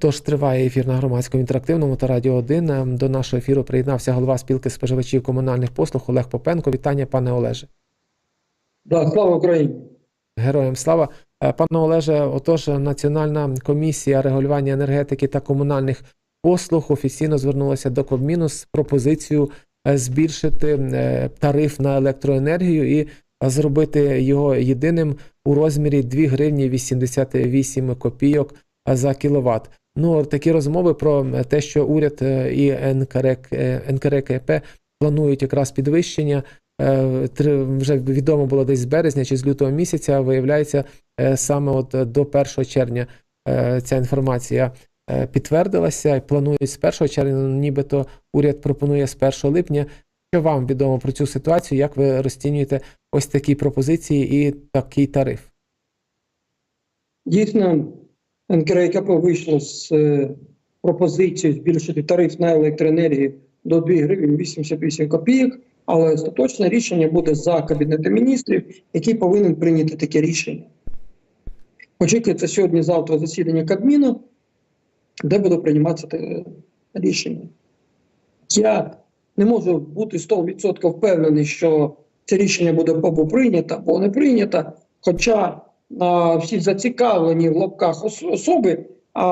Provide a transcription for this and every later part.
Отож, триває ефір на громадському інтерактивному та радіо 1. Ем, До нашого ефіру приєднався голова спілки споживачів комунальних послуг Олег Попенко. Вітання, пане Олеже. Да, слава Україні. Героям слава. Е, Пане Олеже, отож, Національна комісія регулювання енергетики та комунальних послуг офіційно звернулася до Кабміну з пропозицією е, збільшити е, тариф на електроенергію і зробити його єдиним у розмірі 2 гривні 88 копійок за кіловат. Ну, такі розмови про е, те, що уряд е, і НКРК, е, НКРКП планують якраз підвищення. Вже відомо було десь з березня чи з лютого місяця. Виявляється, саме от до 1 червня ця інформація підтвердилася і планують з 1 червня, ну, нібито уряд пропонує з 1 липня. Що вам відомо про цю ситуацію? Як ви розцінюєте ось такі пропозиції і такий тариф? Дійсно, НКРКП вийшло з е, пропозицією збільшити тариф на електроенергію до 2 гривень 88 копійок, але остаточне рішення буде за Кабінетом міністрів, який повинен прийняти таке рішення. Очікується сьогодні-завтра засідання Кабміну, де буде прийматися те рішення. Я не можу бути 100% впевнений, що це рішення буде або прийнято, або не прийнято. Хоча всі зацікавлені в лапках особи, а,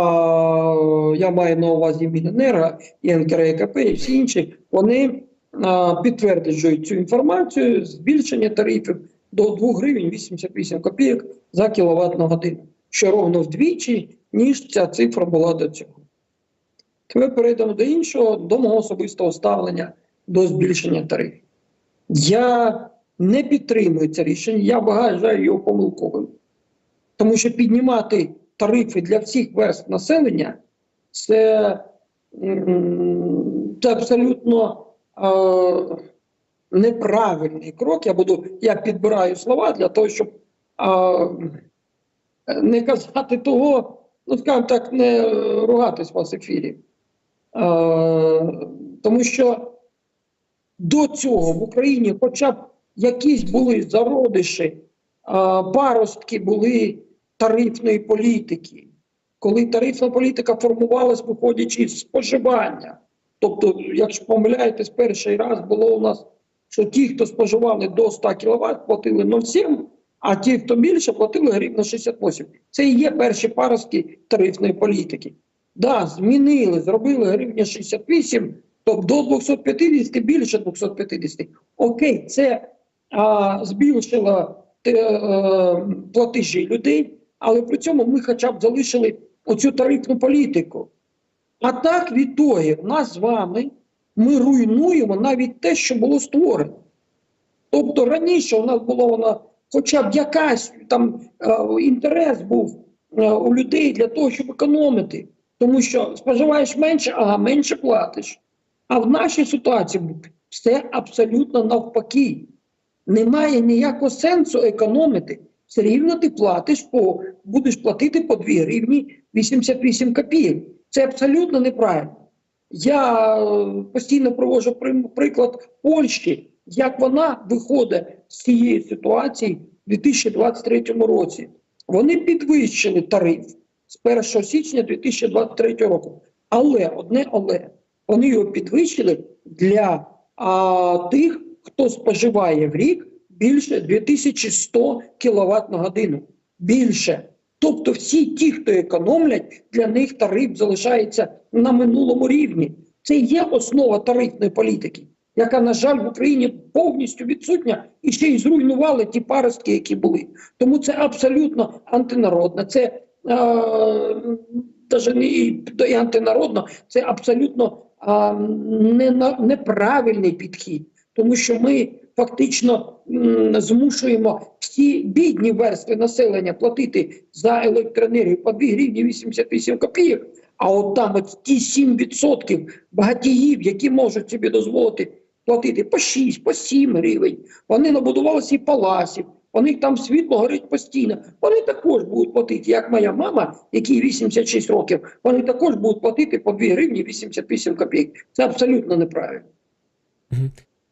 я маю на увазі Міненерго і НКРЕКП і всі інші, вони а, підтверджують цю інформацію, збільшення тарифів до 2 гривень 88 копійок за кіловат на годину, що ровно вдвічі, ніж ця цифра була до цього. Тепер перейдемо до іншого, до мого особистого ставлення до збільшення тарифів. Я не підтримую це рішення, я вважаю його помилковим. Тому що піднімати тарифи для всіх верств населення це, це абсолютно е, неправильний крок. Я буду, я підбираю слова для того, щоб е, не казати того, ну скажімо так, не ругатись вас в ефірі. Е, тому що до цього в Україні хоча б якісь були зародиші, е, паростки були тарифної політики, коли тарифна політика формувалась, виходячи з споживання. Тобто, якщо помиляєтесь, перший раз було у нас, що ті, хто споживали до 100 кВт, платили 0,7, а ті, хто більше, платили гривна 68. Це і є перші паростки тарифної політики. Да, змінили, зробили гривня 68, тобто до 250, більше 250. Окей, це а, збільшило е, платежі людей, але при цьому ми хоча б залишили оцю тарифну політику. А так в нас з вами ми руйнуємо навіть те, що було створено. Тобто раніше у нас було воно, хоча б якась там е, інтерес був е, у людей для того, щоб економити. Тому що споживаєш менше, ага, менше платиш. А в нашій ситуації все абсолютно навпаки. Немає ніякого сенсу економити. Все рівно ти платиш по будеш платити по 2 гривні 88 копійок. Це абсолютно неправильно. Я е, постійно проводжу приклад Польщі, як вона виходить з цієї ситуації в 2023 році. Вони підвищили тариф з 1 січня 2023 року. Але одне але вони його підвищили для а, тих, хто споживає в рік більше 2100 кВт на годину. Більше. Тобто всі ті, хто економлять, для них тариф залишається на минулому рівні. Це є основа тарифної політики, яка, на жаль, в Україні повністю відсутня і ще й зруйнували ті паростки, які були. Тому це абсолютно антинародно. Це навіть не і, антинародно, це абсолютно е, не, неправильний підхід, тому що ми фактично змушуємо всі бідні верстви населення платити за електроенергію по 2 гривні 88 копійок. А от там от ті 7% багатіїв, які можуть собі дозволити платити по 6, по 7 гривень, вони набудували свій паласів, у них там світло горить постійно. Вони також будуть платити, як моя мама, якій 86 років, вони також будуть платити по 2 гривні 88 копійок. Це абсолютно неправильно.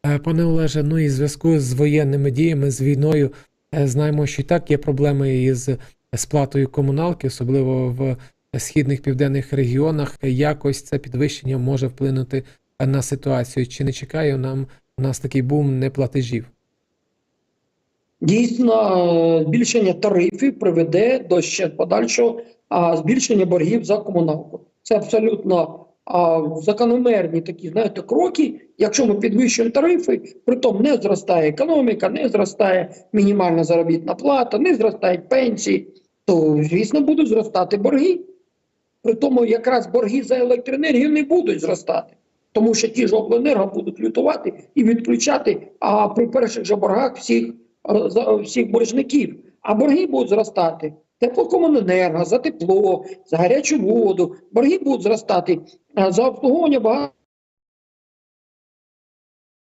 Е, Пане Олеже, ну і в зв'язку з воєнними діями, з війною, е, знаємо, що і так є проблеми із сплатою комуналки, особливо в східних південних регіонах, якось це підвищення може вплинути на ситуацію? Чи не чекає нам у нас такий бум неплатежів? Дійсно, збільшення тарифів приведе до ще подальшого а, збільшення боргів за комуналку. Це абсолютно закономерні такі, знаєте, кроки. Якщо ми підвищуємо тарифи, притом не зростає економіка, не зростає мінімальна заробітна плата, не зростають пенсії, то звісно будуть зростати борги. При тому якраз борги за електроенергію не будуть зростати, тому що ті ж обленерго будуть лютувати і відключати а при перших же боргах всіх, е, всіх боржників. А борги будуть зростати. Теплокомуненерго, за тепло, за гарячу воду. Борги будуть зростати за обслуговування багато.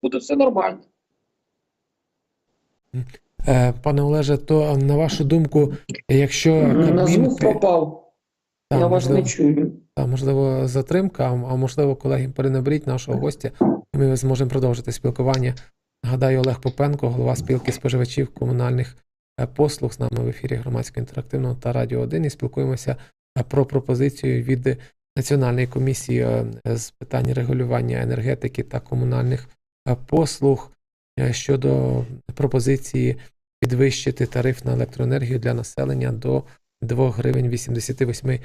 Буде все нормально. Е, Пане Олеже, то на вашу думку, якщо На звук при- пропав. Та, Я вас не чую. та, можливо, затримка, а можливо, колеги, перенаберіть нашого гостя, ми зможемо продовжити спілкування. Нагадаю, Олег Попенко, голова спілки споживачів комунальних е, послуг з нами в ефірі громадського інтерактивного та Радіо 1 і спілкуємося е, про пропозицію від Національної комісії е, з питань регулювання енергетики та комунальних е, послуг е, щодо пропозиції підвищити тариф на електроенергію для населення до 2 гривень 88 е,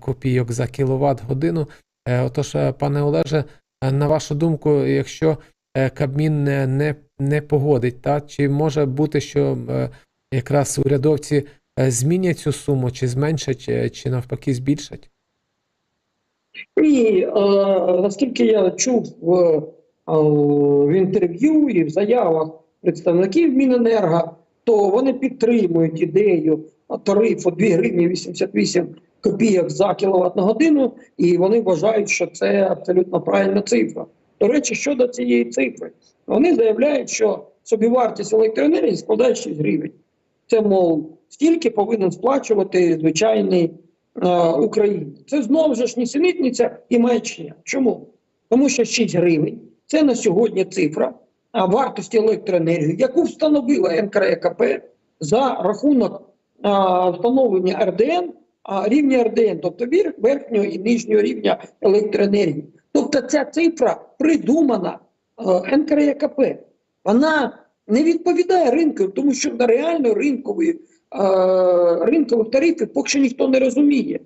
копійок за кіловат годину. Е, Отож, е, пане Олеже, е, на вашу думку, якщо е, Кабмін не, не, не погодить, та чи може бути, що е, якраз урядовці е, змінять цю суму, чи зменшать, е, чи навпаки збільшать? Ні, е, наскільки я чув в, інтерв'ю і в заявах представників Міненерго, то вони підтримують ідею тарифу 2 гривні 88 копійок за кіловат на годину, і вони вважають, що це абсолютно правильна цифра. До речі, щодо цієї цифри, вони заявляють, що собівартість електроенергії складає 6 гривень. Це, мов, стільки повинен сплачувати звичайний е, українець. Це знову ж нісенітниця і маячня. Чому? Тому що 6 гривень це на сьогодні цифра вартості електроенергії, яку встановила НКРЕКП за рахунок встановлення РДН, рівня РДН, тобто верхнього і нижнього рівня електроенергії. Тобто ця цифра придумана е, НКРЕКП. Вона не відповідає ринку, тому що на реально ринкової, е, ринкових тарифів поки що ніхто не розуміє.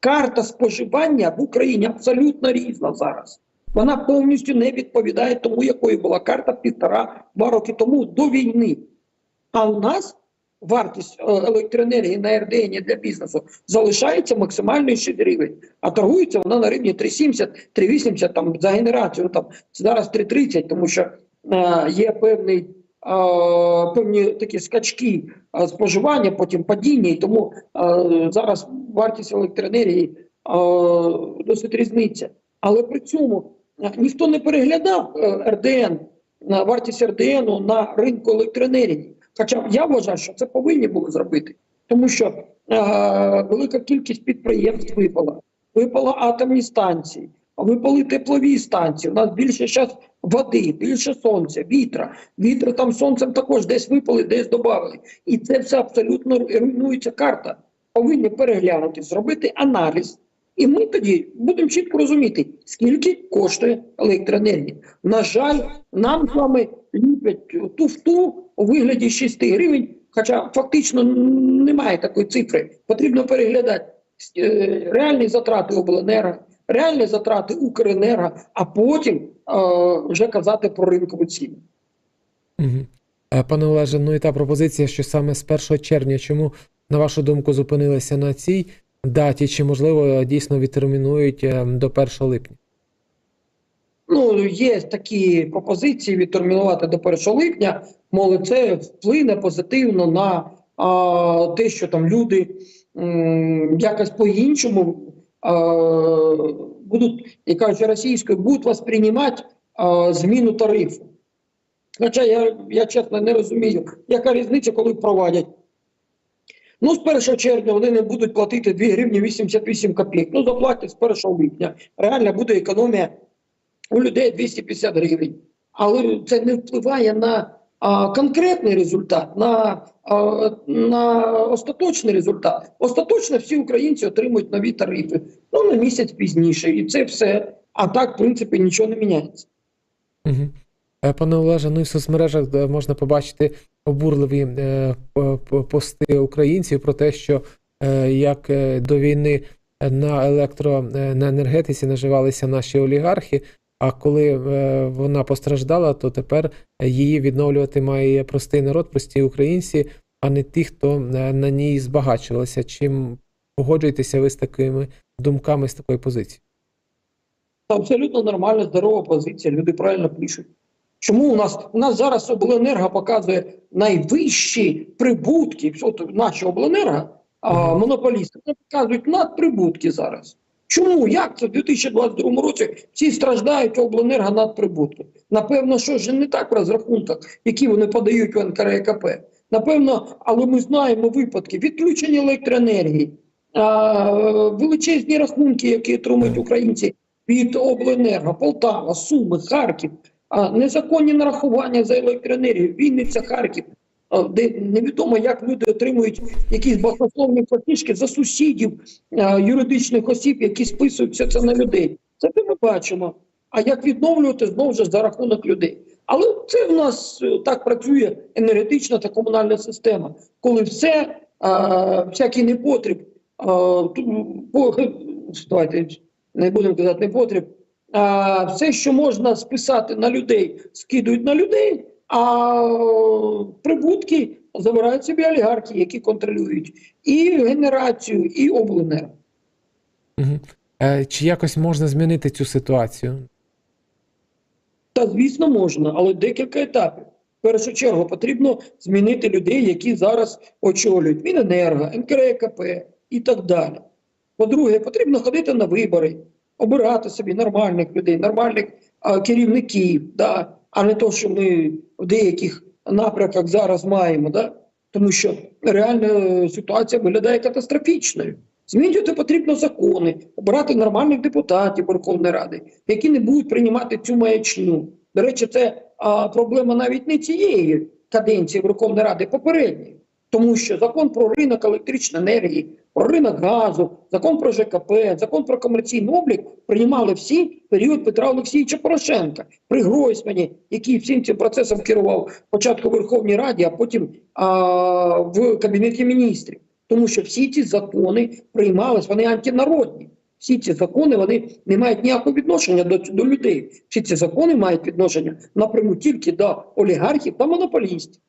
Карта споживання в Україні абсолютно різна зараз. Вона повністю не відповідає тому, якою була карта півтора-два роки тому до війни. А у нас вартість е, електроенергії на РДН для бізнесу залишається максимальною 6 гривень, а торгується вона на рівні 3,70, 3,80 там за генерацію. Там зараз 3,30, тому що е, є певний. е, Певні такі скачки е, споживання, потім падіння, і тому зараз вартість електроенергії досить різниця. Але при цьому ніхто не переглядав е, РДН, на вартість РДН на ринку електроенергії. Хоча я вважаю, що це повинні були зробити, тому що е, велика кількість підприємств випала. Випала атомні станції, випали теплові станції. У нас більше зараз води, більше сонця, вітра. Вітри там сонцем також десь випали, десь додали. І це все абсолютно руйнується карта. Повинні переглянути, зробити аналіз. І ми тоді будемо чітко розуміти, скільки коштує електроенергія. На жаль, нам з вами ліпять туфту у вигляді 6 гривень, хоча фактично немає такої цифри. Потрібно переглядати е, реальні затрати обленерго, реальні затрати Укренерго, а потім е, вже казати про ринкову ціну. Угу. Пане Олеже, ну і та пропозиція, що саме з 1 червня, чому, на вашу думку, зупинилися на цій даті, чи, можливо, дійсно відтермінують е, до 1 липня? Ну, є такі пропозиції відтермінувати до 1 липня, мовляв, це вплине позитивно на а, те, що там люди м, якось по-іншому будуть, як кажуть російською, будуть восприймати а, зміну тарифу. Хоча я, я чесно не розумію, яка різниця, коли впровадять. Ну, з 1 червня вони не будуть платити 2 гривні 88 копійок. Ну, заплатять з 1 липня. Реально буде економія у людей 250 гривень. Але це не впливає на а, конкретний результат, на, а, на остаточний результат. Остаточно всі українці отримують нові тарифи. Ну на місяць пізніше, і це все. А так, в принципі, нічого не міняється. Угу. Пане Олеже, ну і в соцмережах можна побачити обурливі е, пости українців про те, що е, як е, до війни на електро е, на енергетиці наживалися наші олігархи. А коли е, вона постраждала, то тепер її відновлювати має простий народ, прості українці, а не ті, хто е, на ній збагачувалися. Чим погоджуєтеся ви з такими думками, з такою позицією? Абсолютно нормальна, здорова позиція. Люди правильно пишуть. Чому у нас у нас зараз обленерго показує найвищі прибутки? От наші обленерго, а, монополісти вони показують надприбутки зараз. Чому? Як це в 2022 році всі страждають обленерго надприбутки? Напевно, що ж не так в розрахунках, які вони подають у НКРЕКП. Напевно, але ми знаємо випадки відключення електроенергії, а, величезні рахунки, які отримують українці від обленерго, Полтава, Суми, Харків, незаконні нарахування за електроенергію, Вінниця, Харків, де невідомо, як люди отримують якісь баснословні платіжки за сусідів юридичних осіб, які списують все це на людей. Це ми бачимо. А як відновлювати знову ж за рахунок людей? Але це в нас е, так працює енергетична та комунальна система, коли все, а, всякий непотріб, а, по, давайте не будемо казати непотріб, а, все, що можна списати на людей, скидують на людей, а прибутки забирають собі олігархи, які контролюють і генерацію, і обленерго. Угу. Е, чи якось можна змінити цю ситуацію? Та звісно можна, але декілька етапів. В першу чергу потрібно змінити людей, які зараз очолюють Міненерго, НКРЕКП і так далі. По-друге, потрібно ходити на вибори, обирати собі нормальних людей, нормальних а, керівників, да? а не то, що ми в деяких напрямках зараз маємо. Да? Тому що реальна е, ситуація виглядає катастрофічною. Змінювати потрібно закони, обирати нормальних депутатів Верховної Ради, які не будуть приймати цю маячню. До речі, це а, проблема навіть не цієї каденції Верховної Ради, попередньої. Тому що закон про ринок електричної енергії, про ринок газу, закон про ЖКП, закон про комерційний облік приймали всі період Петра Олексійовича Порошенка при Гройсмані, який всім цим процесом керував спочатку в Верховній Раді, а потім а, в Кабінеті міністрів. Тому що всі ці закони приймались, вони антинародні. Всі ці закони вони не мають ніякого відношення до, до людей. Всі ці закони мають відношення напряму тільки до олігархів та монополістів.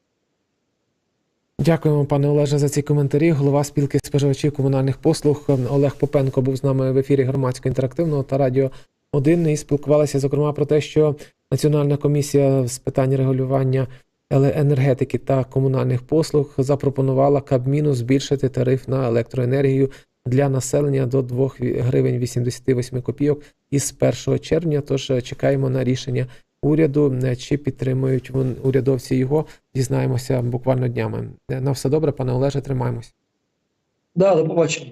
Дякуємо, пане Олеже, за ці коментарі. Голова спілки споживачів комунальних послуг Олег Попенко був з нами в ефірі громадського інтерактивного та радіо 1 і спілкувалися зокрема про те, що Національна комісія з питань регулювання енергетики та комунальних послуг запропонувала Кабміну збільшити тариф на електроенергію для населення до 2 гривень 88 копійок із 1 червня. Тож е, чекаємо на рішення уряду, е, чи підтримують вон- урядовці його. Дізнаємося буквально днями. Е, На все добре, пане Олеже, тримаємось. Да, до побачення.